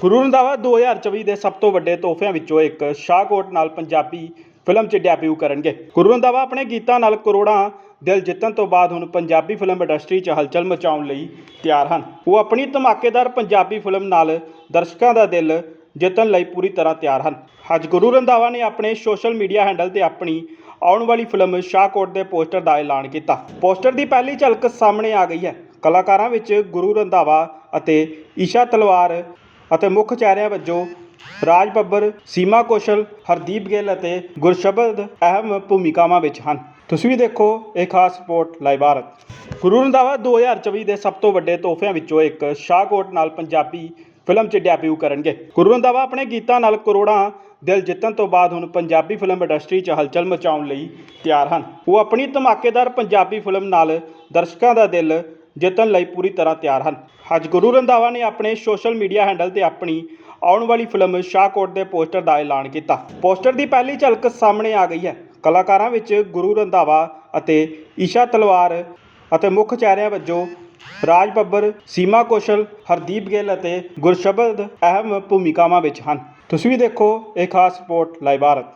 ਗੁਰੂ ਰੰਧਾਵਾ 2024 ਦੇ ਸਭ ਤੋਂ ਵੱਡੇ ਤੋਹਫਿਆਂ ਵਿੱਚੋਂ ਇੱਕ ਸ਼ਾਹਕੋਟ ਨਾਲ ਪੰਜਾਬੀ ਫਿਲਮ 'ਚ ਡੈਬਿਊ ਕਰਨਗੇ। ਗੁਰੂ ਰੰਧਾਵਾ ਆਪਣੇ ਗੀਤਾਂ ਨਾਲ ਕਰੋੜਾਂ ਦਿਲ ਜਿੱਤਣ ਤੋਂ ਬਾਅਦ ਹੁਣ ਪੰਜਾਬੀ ਫਿਲਮ ਇੰਡਸਟਰੀ 'ਚ ਹਲਚਲ ਮਚਾਉਣ ਲਈ ਤਿਆਰ ਹਨ। ਉਹ ਆਪਣੀ ਧਮਾਕੇਦਾਰ ਪੰਜਾਬੀ ਫਿਲਮ ਨਾਲ ਦਰਸ਼ਕਾਂ ਦਾ ਦਿਲ ਜਿੱਤਣ ਲਈ ਪੂਰੀ ਤਰ੍ਹਾਂ ਤਿਆਰ ਹਨ। ਅੱਜ ਗੁਰੂ ਰੰਧਾਵਾ ਨੇ ਆਪਣੇ ਸੋਸ਼ਲ ਮੀਡੀਆ ਹੈਂਡਲ ਤੇ ਆਪਣੀ ਆਉਣ ਵਾਲੀ ਫਿਲਮ ਸ਼ਾਹਕੋਟ ਦੇ ਪੋਸਟਰ ਦਾ ਐਲਾਨ ਕੀਤਾ। ਪੋਸਟਰ ਦੀ ਪਹਿਲੀ ਝਲਕ ਸਾਹਮਣੇ ਆ ਗਈ ਹੈ। ਕਲਾਕਾਰਾਂ ਵਿੱਚ ਗੁਰੂ ਰੰਧਾਵਾ ਅਤੇ ਈਸ਼ਾ ਤਲਵਾਰ ਅਤੇ ਮੁੱਖ ਚਿਹਰਿਆਂ ਵਜੋਂ ਰਾਜ ਬੱਬਰ, ਸੀਮਾ ਕੌਸ਼ਲ, ਹਰਦੀਪ ਗਿੱਲ ਅਤੇ ਗੁਰਸ਼ਬਦ ਅਹਿਮ ਭੂਮਿਕਾਵਾਂ ਵਿੱਚ ਹਨ। ਤੁਸੀਂ ਵੀ ਦੇਖੋ ਇਹ ਖਾਸ ਰਿਪੋਰਟ ਲਾਈਵ ਭਾਰਤ। ਗੁਰੂ ਰੰਧਾਵਾ 2024 ਦੇ ਸਭ ਤੋਂ ਵੱਡੇ ਤੋਹਫਿਆਂ ਵਿੱਚੋਂ ਇੱਕ ਸ਼ਾਹਕੋਟ ਨਾਲ ਪੰਜਾਬੀ ਫਿਲਮ 'ਚ ਡੈਬਿਊ ਕਰਨਗੇ। ਗੁਰੂ ਰੰਧਾਵਾ ਆਪਣੇ ਗੀਤਾਂ ਨਾਲ ਕਰੋੜਾਂ ਦਿਲ ਜਿੱਤਣ ਤੋਂ ਬਾਅਦ ਹੁਣ ਪੰਜਾਬੀ ਫਿਲਮ ਇੰਡਸਟਰੀ 'ਚ ਹਲਚਲ ਮਚਾਉਣ ਲਈ ਤਿਆਰ ਹਨ। ਉਹ ਆਪਣੀ ਧਮਾਕੇਦਾਰ ਪੰਜਾਬੀ ਫਿਲਮ ਨਾਲ ਦਰਸ਼ਕਾਂ ਦਾ ਦਿਲ ਜਿੱਤਣ ਲਈ ਪੂਰੀ ਤਰ੍ਹਾਂ ਤਿਆਰ ਹਨ। ਅੱਜ ਗੁਰੂ ਰੰਧਾਵਾ ਨੇ ਆਪਣੇ ਸੋਸ਼ਲ ਮੀਡੀਆ ਹੈਂਡਲ ਤੇ ਆਪਣੀ ਆਉਣ ਵਾਲੀ ਫਿਲਮ ਸ਼ਾਹਕੋਟ ਦੇ ਪੋਸਟਰ ਦਾ ਐਲਾਨ ਕੀਤਾ। ਪੋਸਟਰ ਦੀ ਪਹਿਲੀ ਝਲਕ ਸਾਹਮਣੇ ਆ ਗਈ ਹੈ। ਕਲਾਕਾਰਾਂ ਵਿੱਚ ਗੁਰੂ ਰੰਧਾਵਾ ਅਤੇ ਈਸ਼ਾ ਤਲਵਾਰ ਅਤੇ ਮੁੱਖ ਚਿਹਰਿਆਂ ਵਜੋਂ ਰਾਜ ਬੱਬਰ, ਸੀਮਾ ਕੌਸ਼ਲ, ਹਰਦੀਪ ਗਿੱਲ ਅਤੇ ਗੁਰਸ਼ਬਦ ਅਹਿਮ ਭੂਮਿਕਾਵਾਂ ਵਿੱਚ ਹਨ। ਤੁਸੀਂ ਵੀ ਦੇਖੋ ਇਹ ਖਾਸ ਰਿਪੋਰਟ ਲਾਈਵ ਭਾਰਤ।